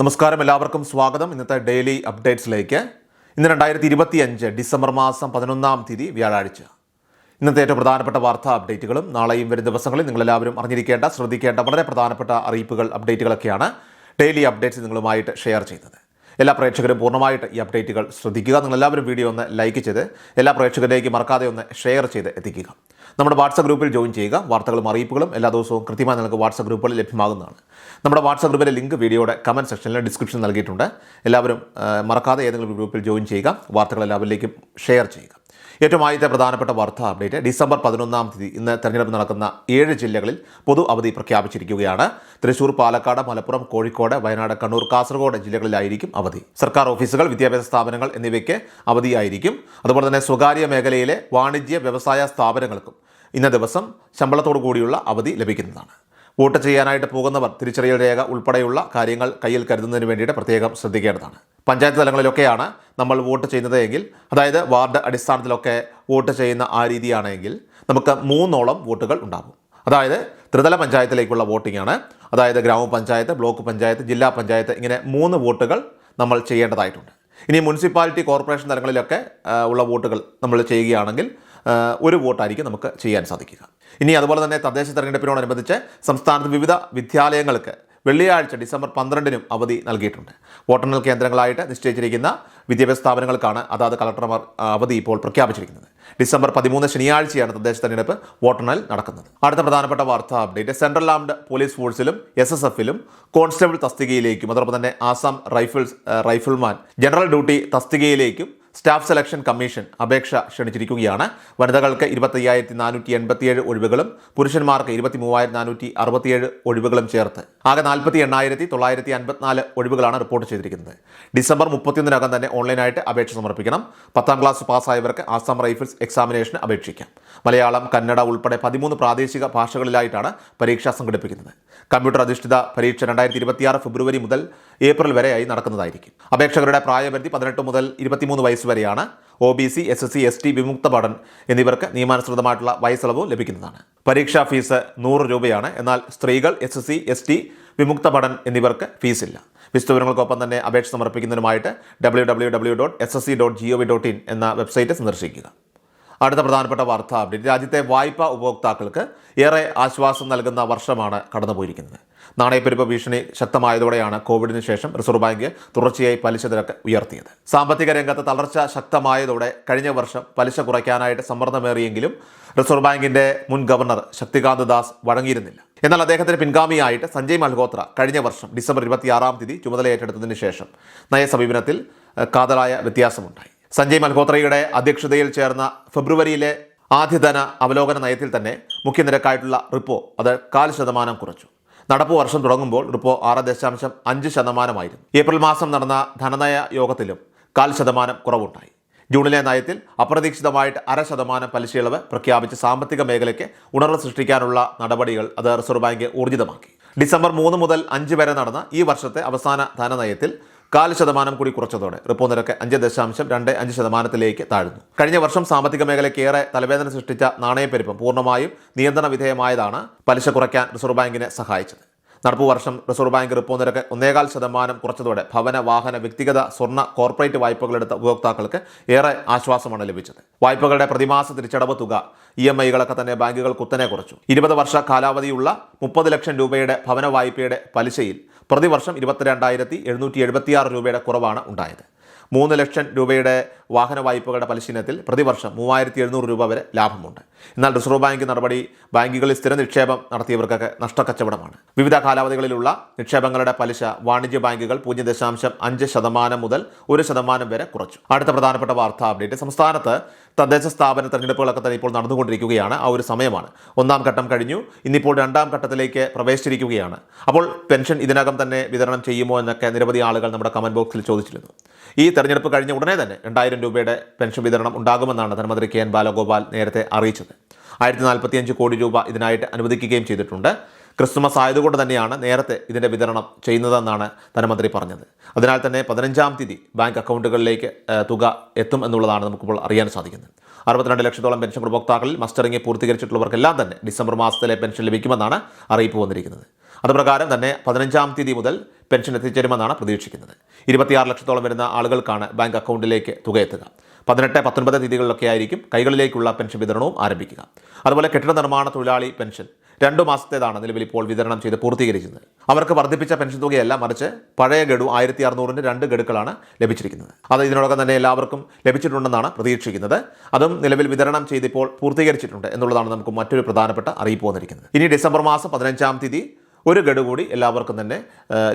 നമസ്കാരം എല്ലാവർക്കും സ്വാഗതം. ഇന്നത്തെ ഡെയിലി അപ്ഡേറ്റ്സിലേക്ക്. ഇന്ന് രണ്ടായിരത്തി ഇരുപത്തി അഞ്ച് ഡിസംബർ മാസം പതിനൊന്നാം തീയതി വ്യാഴാഴ്ച. ഇന്നത്തെ ഏറ്റവും പ്രധാനപ്പെട്ട വാർത്താ അപ്ഡേറ്റുകളും നാളെയും വരും ദിവസങ്ങളിൽ നിങ്ങളെല്ലാവരും അറിഞ്ഞിരിക്കേണ്ട ശ്രദ്ധിക്കേണ്ട വളരെ പ്രധാനപ്പെട്ട അറിയിപ്പുകൾ അപ്ഡേറ്റുകളൊക്കെയാണ് ഡെയിലി അപ്ഡേറ്റ്സ് നിങ്ങളുമായിട്ട് ഷെയർ ചെയ്യുന്നത്. എല്ലാ പ്രേക്ഷകരും പൂർണമായിട്ട് ഈ അപ്ഡേറ്റുകൾ ശ്രദ്ധിക്കുക. നിങ്ങളെല്ലാവരും വീഡിയോ ഒന്ന് ലൈക്ക് ചെയ്ത് എല്ലാ പ്രേക്ഷകരിലേക്ക് മറക്കാതെ ഒന്ന് ഷെയർ ചെയ്ത് എത്തിക്കുക. നമ്മുടെ വാട്സപ്പ് ഗ്രൂപ്പിൽ ജോയിൻ ചെയ്യുക. വാർത്തകളും അറിയിപ്പുകളും എല്ലാ ദിവസവും കൃത്യമായി നിങ്ങൾക്ക് വാട്സപ്പ് ഗ്രൂപ്പുകളിൽ ലഭ്യമാകുന്നതാണ്. നമ്മുടെ വാട്സപ്പ് ഗ്രൂപ്പിലെ ലിങ്ക് വീഡിയോയുടെ കമന്റ് സെക്ഷനിൽ ഡിസ്ക്രിപ്ഷൻ നൽകിയിട്ടുണ്ട്. എല്ലാവരും മറക്കാതെ ഏതെങ്കിലും ഗ്രൂപ്പിൽ ജോയിൻ ചെയ്യുക. വാർത്തകൾ എല്ലാവരിലേക്കും ഷെയർ ചെയ്യുക. ഏറ്റവും ആദ്യത്തെ പ്രധാനപ്പെട്ട വാർത്താ അപ്ഡേറ്റ് ഡിസംബർ പതിനൊന്നാം തീയതി ഇന്ന് തെരഞ്ഞെടുപ്പ് നടക്കുന്ന ഏഴ് ജില്ലകളിൽ പൊതു അവധി പ്രഖ്യാപിച്ചിരിക്കുകയാണ്. തൃശൂർ പാലക്കാട് മലപ്പുറം കോഴിക്കോട് വയനാട് കണ്ണൂർ കാസർഗോഡ് ജില്ലകളിലായിരിക്കും അവധി. സർക്കാർ ഓഫീസുകൾ വിദ്യാഭ്യാസ സ്ഥാപനങ്ങൾ എന്നിവയ്ക്ക് അവധിയായിരിക്കും. അതുപോലെ തന്നെ സ്വകാര്യ മേഖലയിലെ വാണിജ്യ വ്യവസായ സ്ഥാപനങ്ങൾക്കും ഇന്ന ദിവസം ശമ്പളത്തോടു കൂടിയുള്ള അവധി ലഭിക്കുന്നതാണ്. വോട്ട് ചെയ്യാനായിട്ട് പോകുന്നവർ തിരിച്ചറിയൽ രേഖ ഉൾപ്പെടെയുള്ള കാര്യങ്ങൾ കയ്യിൽ കരുതുന്നതിന് വേണ്ടിയിട്ട് പ്രത്യേകം ശ്രദ്ധിക്കേണ്ടതാണ്. പഞ്ചായത്ത് തലങ്ങളിലൊക്കെയാണ് നമ്മൾ വോട്ട് ചെയ്യുന്നത് എങ്കിൽ അതായത് വാർഡ് അടിസ്ഥാനത്തിലൊക്കെ വോട്ട് ചെയ്യുന്ന ആ രീതിയാണെങ്കിൽ നമുക്ക് മൂന്നോളം വോട്ടുകൾ ഉണ്ടാകും അതായത് ത്രിതല പഞ്ചായത്തിലേക്കുള്ള വോട്ടിംഗ് ആണ്. അതായത് ഗ്രാമപഞ്ചായത്ത് ബ്ലോക്ക് പഞ്ചായത്ത് ജില്ലാ പഞ്ചായത്ത് ഇങ്ങനെ മൂന്ന് വോട്ടുകൾ നമ്മൾ ചെയ്യേണ്ടതായിട്ടുണ്ട്. ഇനി മുനിസിപ്പാലിറ്റി കോർപ്പറേഷൻ തലങ്ങളിലൊക്കെ ഉള്ള വോട്ടുകൾ നമ്മൾ ചെയ്യുകയാണെങ്കിൽ ഒരു വോട്ടായിരിക്കും നമുക്ക് ചെയ്യാൻ സാധിക്കുക. ഇനി അതുപോലെ തന്നെ തദ്ദേശ തെരഞ്ഞെടുപ്പിനോടനുബന്ധിച്ച് സംസ്ഥാനത്ത് വിവിധ വിദ്യാലയങ്ങൾക്ക് വെള്ളിയാഴ്ച ഡിസംബർ പന്ത്രണ്ടിനും അവധി നൽകിയിട്ടുണ്ട്. വോട്ടെണ്ണൽ കേന്ദ്രങ്ങളായിട്ട് നിശ്ചയിച്ചിരിക്കുന്ന വിദ്യാഭ്യാസ സ്ഥാപനങ്ങൾക്കാണ് അതാത് കളക്ടർമാർ അവധി ഇപ്പോൾ പ്രഖ്യാപിച്ചിരിക്കുന്നത്. ഡിസംബർ പതിമൂന്ന് ശനിയാഴ്ചയാണ് തദ്ദേശ തെരഞ്ഞെടുപ്പ് വോട്ടെണ്ണൽ നടക്കുന്നത്. അടുത്ത പ്രധാനപ്പെട്ട വാർത്താ അപ്ഡേറ്റ് സെൻട്രൽ ആംഡ് പോലീസ് ഫോഴ്സിലും എസ് എസ് എഫിലും കോൺസ്റ്റബിൾ തസ്തികയിലേക്കും അതോടൊപ്പം തന്നെ Assam rifles rifleman general duty തസ്തികയിലേക്കും staff selection commission അപേക്ഷ ക്ഷണിച്ചിരിക്കുകയാണ്. വനിതകൾക്ക് ഇരുപത്തി അയ്യായിരത്തി നാനൂറ്റി എൺപത്തിയേഴ് ഒഴിവുകളും പുരുഷന്മാർക്ക് ഇരുപത്തി മൂവായിരത്തി നാനൂറ്റി അറുപത്തിയേഴ് ഒഴിവുകളും ചേർത്ത്. ആകെ നാൽപ്പത്തി എണ്ണായിരത്തി തൊള്ളായിരത്തി അൻപത്തിനാല് ഒഴിവുകളാണ് റിപ്പോർട്ട് ചെയ്തിരിക്കുന്നത്. ഡിസംബർ മുപ്പത്തിയൊന്നിനകം തന്നെ ഓൺലൈനായിട്ട് അപേക്ഷ സമർപ്പിക്കണം. പത്താം ക്ലാസ് പാസ്സായവർക്ക് ആസാം റൈഫിൾസ് എക്സാമിനേഷന് അപേക്ഷിക്കാം. മലയാളം കന്നഡ ഉൾപ്പെടെ പതിമൂന്ന് പ്രാദേശിക ഭാഷകളിലായിട്ടാണ് പരീക്ഷ സംഘടിപ്പിക്കുന്നത്. കമ്പ്യൂട്ടർ അധിഷ്ഠിത പരീക്ഷ രണ്ടായിരത്തി ഇരുപത്തിയാറ് ഫെബ്രുവരി മുതൽ ഏപ്രിൽ വരെയായി നടക്കുന്നതായിരിക്കും. അപേക്ഷകരുടെ പ്രായപരിധി പതിനെട്ട് മുതൽ ഇരുപത്തിമൂന്ന് വയസ്സ് വരെയാണ് O B C S S C S T വിമുക്ത പഠൻ എന്നിവർക്ക് നിയമാനുസൃതമായിട്ടുള്ള വയസ്സളവ് ലഭിക്കുന്നതാണ്. പരീക്ഷാ ഫീസ് നൂറ് രൂപയാണ്. എന്നാൽ സ്ത്രീകൾ S S C S T വിമുക്ത പഠൻ എന്നിവർക്ക് ഫീസില്ല. വിശദവിവരങ്ങൾക്കൊപ്പം തന്നെ അപേക്ഷ സമർപ്പിക്കുന്നതിനുമായിട്ട് W W W dot S S C dot G O V dot in എന്ന വെബ്സൈറ്റ് സന്ദർശിക്കുക. അടുത്ത പ്രധാനപ്പെട്ട വാർത്താ അപ്ഡേറ്റ് രാജ്യത്തെ വായ്പാ ഉപഭോക്താക്കൾക്ക് ഏറെ ആശ്വാസം നൽകുന്ന വർഷമാണ് കടന്നുപോയിരിക്കുന്നത്. നാണയപ്പെരുപ്പ ഭീഷണി ശക്തമായതോടെയാണ് കോവിഡിന് ശേഷം റിസർവ് ബാങ്ക് തുടർച്ചയായി പലിശ നിരക്ക് ഉയർത്തിയത്. സാമ്പത്തിക രംഗത്ത് തളർച്ച ശക്തമായതോടെ കഴിഞ്ഞ വർഷം പലിശ കുറയ്ക്കാനായിട്ട് സമ്മർദ്ദമേറിയെങ്കിലും റിസർവ് ബാങ്കിന്റെ മുൻ ഗവർണർ ശക്തികാന്ത് ദാസ് വഴങ്ങിയിരുന്നില്ല. എന്നാൽ അദ്ദേഹത്തിന് പിൻഗാമിയായിട്ട് സഞ്ജയ് മൽഹോത്ര കഴിഞ്ഞ വർഷം ഡിസംബർ ഇരുപത്തിയാറാം തീയതി ചുമതല ഏറ്റെടുത്തതിന് ശേഷം നയസമീപനത്തിൽ കാതലായ വ്യത്യാസമുണ്ടായി. സഞ്ജയ് മൽഹോത്രയുടെ അധ്യക്ഷതയിൽ ചേർന്ന ഫെബ്രുവരിയിലെ ആദ്യധന അവലോകന നയത്തിൽ തന്നെ മുഖ്യനിരക്കായിട്ടുള്ള റിപ്പോ അത് കാൽ ശതമാനം കുറച്ചു. നടപ്പ് വർഷം തുടങ്ങുമ്പോൾ റിപ്പോ ആറ് ദശാംശം അഞ്ച് ശതമാനമായിരുന്നു. ഏപ്രിൽ മാസം നടന്ന ധനനയ യോഗത്തിലും കാൽ ശതമാനം കുറവുണ്ടായി. ജൂണിലെ നയത്തിൽ അപ്രതീക്ഷിതമായിട്ട് അര ശതമാനം പലിശയിളവ് പ്രഖ്യാപിച്ച് സാമ്പത്തിക മേഖലയ്ക്ക് ഉണർവ് സൃഷ്ടിക്കാനുള്ള നടപടികൾ അത് റിസർവ് ബാങ്ക് ഊർജിതമാക്കി. ഡിസംബർ മൂന്ന് മുതൽ അഞ്ച് വരെ നടന്ന ഈ വർഷത്തെ അവസാന ധനനയത്തിൽ കാൽ ശതമാനം കൂടി കുറച്ചതോടെ റിപ്പോ നിരക്ക് അഞ്ച് ദശാംശം രണ്ട് അഞ്ച് ശതമാനത്തിലേക്ക് താഴ്ന്നു. കഴിഞ്ഞ വർഷം സാമ്പത്തിക മേഖലയ്ക്ക് ഏറെ തലവേദന സൃഷ്ടിച്ച നാണയപ്പെരുപ്പം പൂർണമായും നിയന്ത്രണ വിധേയമായതാണ് പലിശ കുറയ്ക്കാൻ റിസർവ് ബാങ്കിനെ സഹായിച്ചത്. നടപ്പു വർഷം റിസർവ് ബാങ്ക് റിപ്പോ നിരക്ക് ഒന്നേകാൽ ശതമാനം കുറച്ചതോടെ ഭവന വാഹന വ്യക്തിഗത സ്വർണ കോർപ്പറേറ്റ് വായ്പകളെടുത്ത ഉപഭോക്താക്കൾക്ക് ഏറെ ആശ്വാസമാണ് ലഭിച്ചത്. വായ്പകളുടെ പ്രതിമാസ തിരിച്ചടവ് തുക ഇ എം ഐകളൊക്കെ തന്നെ ബാങ്കുകൾ കുത്തനെ കുറച്ചു. ഇരുപത് വർഷ കാലാവധിയുള്ള മുപ്പത് ലക്ഷം രൂപയുടെ ഭവന വായ്പയുടെ പലിശയിൽ പ്രതിവർഷം ഇരുപത്തിരണ്ടായിരത്തി എഴുന്നൂറ്റി എഴുപത്തിയാറ് രൂപയുടെ കുറവാണ് ഉണ്ടായത്. മൂന്ന് ലക്ഷം രൂപയുടെ വാഹന വായ്പകളുടെ പലിശീനത്തിൽ പ്രതിവർഷം മൂവായിരത്തി എഴുന്നൂറ് രൂപ വരെ ലാഭമുണ്ട്. എന്നാൽ റിസർവ് ബാങ്ക് നടപടി ബാങ്കുകളിൽ സ്ഥിര നിക്ഷേപം നടത്തിയവർക്കൊക്കെ നഷ്ടക്കച്ചവടമാണ്. വിവിധ കാലാവധികളിലുള്ള നിക്ഷേപങ്ങളുടെ പലിശ വാണിജ്യ ബാങ്കുകൾ പൂജ്യം ദശാംശം അഞ്ച് ശതമാനം മുതൽ ഒരു ശതമാനം വരെ കുറച്ചു. അടുത്ത പ്രധാനപ്പെട്ട വാർത്താ അപ്ഡേറ്റ് സംസ്ഥാനത്ത് തദ്ദേശ സ്ഥാപന തെരഞ്ഞെടുപ്പുകളൊക്കെ തന്നെ ഇപ്പോൾ നടന്നുകൊണ്ടിരിക്കുകയാണ്. ആ ഒരു സമയമാണ്. ഒന്നാം ഘട്ടം കഴിഞ്ഞു. ഇന്നിപ്പോൾ രണ്ടാം ഘട്ടത്തിലേക്ക് പ്രവേശിച്ചിരിക്കുകയാണ്. അപ്പോൾ പെൻഷൻ ഇതിനകം തന്നെ വിതരണം ചെയ്യുമോ എന്നൊക്കെ നിരവധി ആളുകൾ നമ്മുടെ കമന്റ് ബോക്സിൽ ചോദിച്ചിരുന്നു. ഈ തെരഞ്ഞെടുപ്പ് കഴിഞ്ഞ ഉടനെ തന്നെ രണ്ടായിരം രൂപയുടെ പെൻഷൻ വിതരണം ഉണ്ടാകുമെന്നാണ് ധനമന്ത്രി കെ എൻ ബാലഗോപാൽ നേരത്തെ അറിയിച്ചത്. ആയിരത്തി നാൽപ്പത്തിയഞ്ച് കോടി രൂപ ഇതിനായിട്ട് അനുവദിക്കുകയും ചെയ്തിട്ടുണ്ട്. ക്രിസ്മസ് ആയതുകൊണ്ട് തന്നെയാണ് നേരത്തെ ഇതിന്റെ വിതരണം ചെയ്യുന്നതെന്നാണ് ധനമന്ത്രി പറഞ്ഞത്. അതിനാൽ തന്നെ പതിനഞ്ചാം തീയതി ബാങ്ക് അക്കൗണ്ടുകളിലേക്ക് തുക എത്തും എന്നുള്ളതാണ് നമുക്കിപ്പോൾ അറിയാൻ സാധിക്കുന്നത്. അറുപത്തിരണ്ട് ലക്ഷത്തോളം പെൻഷൻ ഉപഭോക്താക്കളിൽ മസ്റ്ററിംഗ് പൂർത്തീകരിച്ചിട്ടുള്ളവർക്കെല്ലാം തന്നെ ഡിസംബർ മാസത്തിലെ പെൻഷൻ ലഭിക്കുമെന്നാണ് അറിയിപ്പ് വന്നിരിക്കുന്നത്. അതുപ്രകാരം തന്നെ പതിനഞ്ചാം തീയതി മുതൽ പെൻഷൻ എത്തിച്ചേരുമെന്നാണ് പ്രതീക്ഷിക്കുന്നത്. ഇരുപത്തിയാറ് ലക്ഷത്തോളം വരുന്ന ആളുകൾക്കാണ് ബാങ്ക് അക്കൗണ്ടിലേക്ക് തുക എത്തുക പതിനെട്ട് പത്തൊൻപത് തീയതികളിലൊക്കെ ആയിരിക്കും കൈകളിലേക്കുള്ള പെൻഷൻ വിതരണവും ആരംഭിക്കുക. അതുപോലെ കെട്ടിട നിർമ്മാണ തൊഴിലാളി പെൻഷൻ രണ്ടു മാസത്തേതാണ് നിലവിൽ ഇപ്പോൾ വിതരണം ചെയ്ത് പൂർത്തീകരിക്കുന്നത്. അവർക്ക് വർദ്ധിപ്പിച്ച പെൻഷൻ തുകയല്ല മറിച്ച് പഴയ ഗഡു ആയിരത്തി അറുന്നൂറിന്റെ രണ്ട് ഗഡുക്കളാണ് ലഭിച്ചിരിക്കുന്നത്. അത് ഇതിനോടകം തന്നെ എല്ലാവർക്കും ലഭിച്ചിട്ടുണ്ടെന്നാണ് പ്രതീക്ഷിക്കുന്നത്. അതും നിലവിൽ വിതരണം ചെയ്തിപ്പോൾ പൂർത്തീകരിച്ചിട്ടുണ്ട് എന്നുള്ളതാണ് നമുക്ക് മറ്റൊരു പ്രധാനപ്പെട്ട അറിയിപ്പ് വന്നിരിക്കുന്നത്. ഇനി ഡിസംബർ മാസം പതിനഞ്ചാം തീയതി ഒരു ഗഡു കൂടി എല്ലാവർക്കും തന്നെ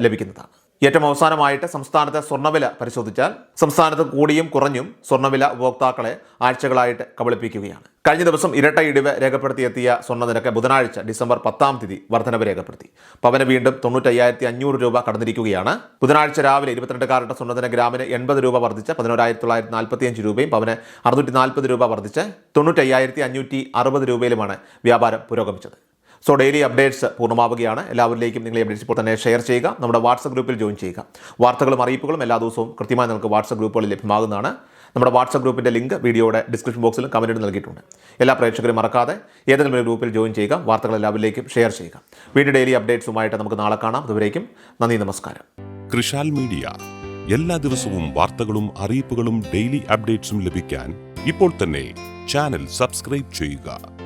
ലഭിക്കുന്നതാണ്. ഏറ്റവും അവസാനമായിട്ട് സംസ്ഥാനത്തെ സ്വർണവില പരിശോധിച്ചാൽ സംസ്ഥാനത്ത് കൂടിയും കുറഞ്ഞും സ്വർണവില ഉപഭോക്താക്കളെ ആഴ്ചകളായിട്ട് കബളിപ്പിക്കുകയാണ്. കഴിഞ്ഞ ദിവസം ഇരട്ട ഇടിവ് രേഖപ്പെടുത്തിയെത്തിയ സ്വർണനിരക്ക് ബുധനാഴ്ച ഡിസംബർ പത്താം തീയതി വർധനവ് രേഖപ്പെടുത്തി. പവന വീണ്ടും തൊണ്ണൂറ്റയ്യായിരത്തി അഞ്ഞൂറ് രൂപ കടന്നിരിക്കുകയാണ്. ബുധനാഴ്ച രാവിലെ ഇരുപത്തിരണ്ട് കാരറ്റ് സ്വർണത്തിന് ഗ്രാമിന് എൺപത് രൂപ വർദ്ധിച്ച് പതിനോരായിരത്തി തൊള്ളായിരത്തി രൂപയും പവന് അറുന്നൂറ്റി നാൽപ്പത് രൂപ വർദ്ധിച്ച് തൊണ്ണൂറ്റയ്യായിരത്തി അഞ്ഞൂറ്റി അറുപത് രൂപയിലുമാണ് വ്യാപാരം പുരോഗമിച്ചത്. സോ ഡെയിലി അപ്ഡേറ്റ്സ് പൂർണമാവുകയാണ്. എല്ലാവരിലേക്കും നിങ്ങൾ അപ്ഡേറ്റ്സ് ഇപ്പോൾ തന്നെ ഷെയർ ചെയ്യുക. നമ്മുടെ വാട്സപ്പ് ഗ്രൂപ്പിൽ ജോയിൻ ചെയ്യുക. വാർത്തകളും അറിയിപ്പുകളും എല്ലാ ദിവസവും കൃത്യമായി നിങ്ങൾക്ക് വാട്സപ്പ് ഗ്രൂപ്പുകളിൽ ലഭ്യമാകുന്നതാണ്. നമ്മുടെ വാട്സപ്പ് ഗ്രൂപ്പിന്റെ ലിങ്ക് വീഡിയോയുടെ ഡിസ്ക്രിപ്ഷൻ ബോക്സിലും കമന്റിൽ നൽകിയിട്ടുണ്ട്. എല്ലാ പ്രേക്ഷകരും മറക്കാതെ ഏതെങ്കിലും ഒരു ഗ്രൂപ്പിൽ ജോയിൻ ചെയ്യുക. വാർത്തകൾ എല്ലാവരിലേക്കും ഷെയർ ചെയ്യുക. വീഡിയോ ഡെയിലി അപ്ഡേറ്റ്സുമായിട്ട് നമുക്ക് നാളെ കാണാം. അതുവരേക്കും നന്ദി നമസ്കാരം. കൃഷാൽ മീഡിയ എല്ലാ ദിവസവും വാർത്തകളും അറിയിപ്പുകളും ഡെയിലി അപ്ഡേറ്റ്സും ലഭിക്കാൻ ഇപ്പോൾ തന്നെ ചാനൽ സബ്സ്ക്രൈബ് ചെയ്യുക.